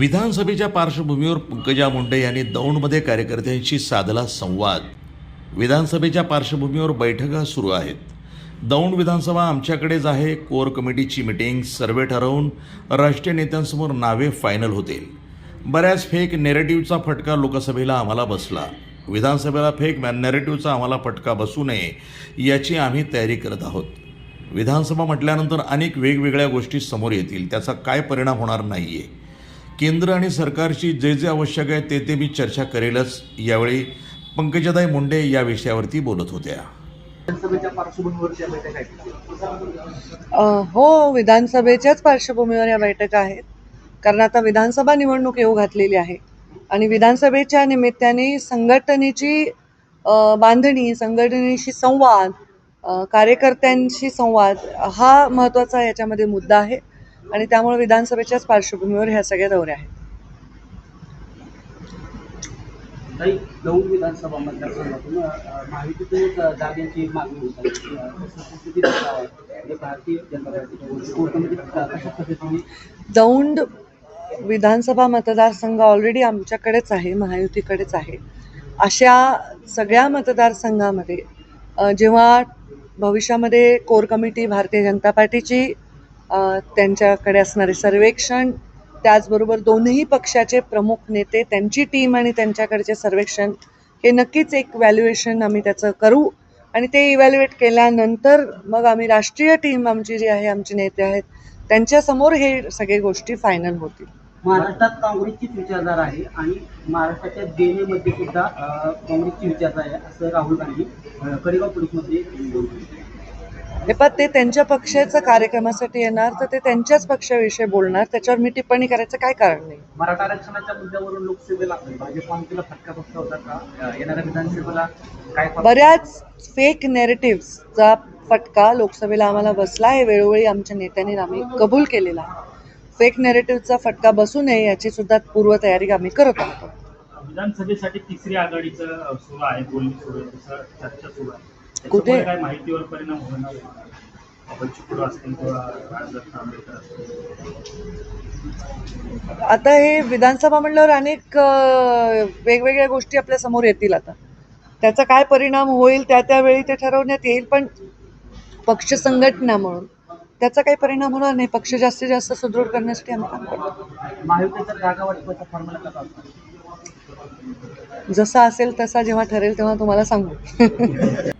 विधानसभेच्या पार्श्वभूमीवर पंकजा मुंडे यांनी दौंडमध्ये कार्यकर्त्यांशी साधला संवाद. विधानसभेच्या पार्श्वभूमीवर बैठका सुरू आहेत. दौंड विधानसभा आमच्याकडेच आहे. कोर कमिटीची मिटिंग सर्वे ठरवून राष्ट्रीय नेत्यांसमोर नावे फायनल होतील. बऱ्याच फेक नेरेटिव्हचा फटका लोकसभेला आम्हाला बसला. विधानसभेला फेक नेरेटिव्हचा आम्हाला फटका बसू नये याची आम्ही तयारी करत आहोत. विधानसभा म्हटल्यानंतर अनेक वेगवेगळ्या गोष्टी समोर येतील. त्याचा काय परिणाम होणार नाही आहे केंद्र आणि सरकारची जे जे आवश्यक आहे ते ते मी चर्चा करेलच. यावेळी पंकजाताई मुंडे या विषयावरती बोलत होत्या. हो विधानसभेच्याच पार्श्वभूमीवर या बैठका आहेत. कारण आता विधानसभा निवडणूक येऊ घातलेली आहे. आणि विधानसभेच्या निमित्ताने संघटनेची अ, बांधणी संघटनेशी संवाद कार्यकर्त्यांशी संवाद हा महत्त्वाचा याच्यामध्ये मुद्दा आहे. आणि त्यामुळे विधानसभेच्याच पार्श्वभूमीवर ह्या सगळ्या दौऱ्या आहेत. दौंड विधानसभा मतदारसंघातून महायुतीतून जागेची मागणी होत. म्हणजे पद्धतीने? दौंड विधानसभा मतदारसंघ ऑलरेडी आमच्याकडेच आहे महायुतीकडेच आहे. अशा सगळ्या मतदारसंघामध्ये जेव्हा भविष्यामध्ये कोर कमिटी भारतीय जनता पार्टीची त्यांच्याकडे असणारे सर्वेक्षण त्याचबरोबर दोन्ही पक्षाचे प्रमुख नेते त्यांची टीम आणि त्यांच्याकडचे सर्वेक्षण हे नक्कीच एक व्हॅल्युएशन आम्ही त्याचं करू. आणि ते इव्हॅल्युएट केल्यानंतर मग आम्ही राष्ट्रीय टीम आमची जी आहे आमचे नेते आहेत त्यांच्यासमोर हे सगळे गोष्टी फायनल होतील. महाराष्ट्रात काँग्रेसचीच विचारधारा आहे आणि महाराष्ट्राच्या देणेमध्ये सुद्धा काँग्रेसची विचारधारा आहे असं राहुल गांधी कडेगाव पोलीसमध्ये हे पण ते त्यांच्या पक्षाच्या कार्यक्रमासाठी येणार तर ते त्यांच्याच पक्षाविषयी बोलणार त्याच्यावर मी टिप्पणी करायचं काय कारण नाही. मराठा आरक्षणाच्या मुद्द्यावरून लोकसभेला फटका बसला होता का? येणाऱ्या विधानसभेला काय बऱ्याच फेक नेरेटिव्हचा फटका लोकसभेला आम्हाला बसला आहे. वेळोवेळी आमच्या नेत्यांनी आम्ही कबूल केलेला आहे. फेक नेरेटिव्हचा फटका बसू नये याची सुद्धा पूर्वतयारी आम्ही करत आहोत. विधानसभेसाठी तिसरी आघाडीचं सुरू आहे बोलणी सुरू आहे चर्चा सुरू आहे. कुठे? काय माहितीवर परिणाम होणार आता हे विधानसभा म्हणल्यावर अनेक वेगवेगळ्या गोष्टी आपल्यासमोर येतील आता. त्याचा काय परिणाम होईल त्या त्यावेळी ते ठरवण्यात येईल पण पक्ष संघटना म्हणून. त्याचा काही परिणाम होणार नाही. पक्ष जास्तीत जास्त सुदृढ करण्यासाठी आम्ही काम करतो. जसा असेल तसा जेव्हा ठरेल तेव्हा तुम्हाला सांगू.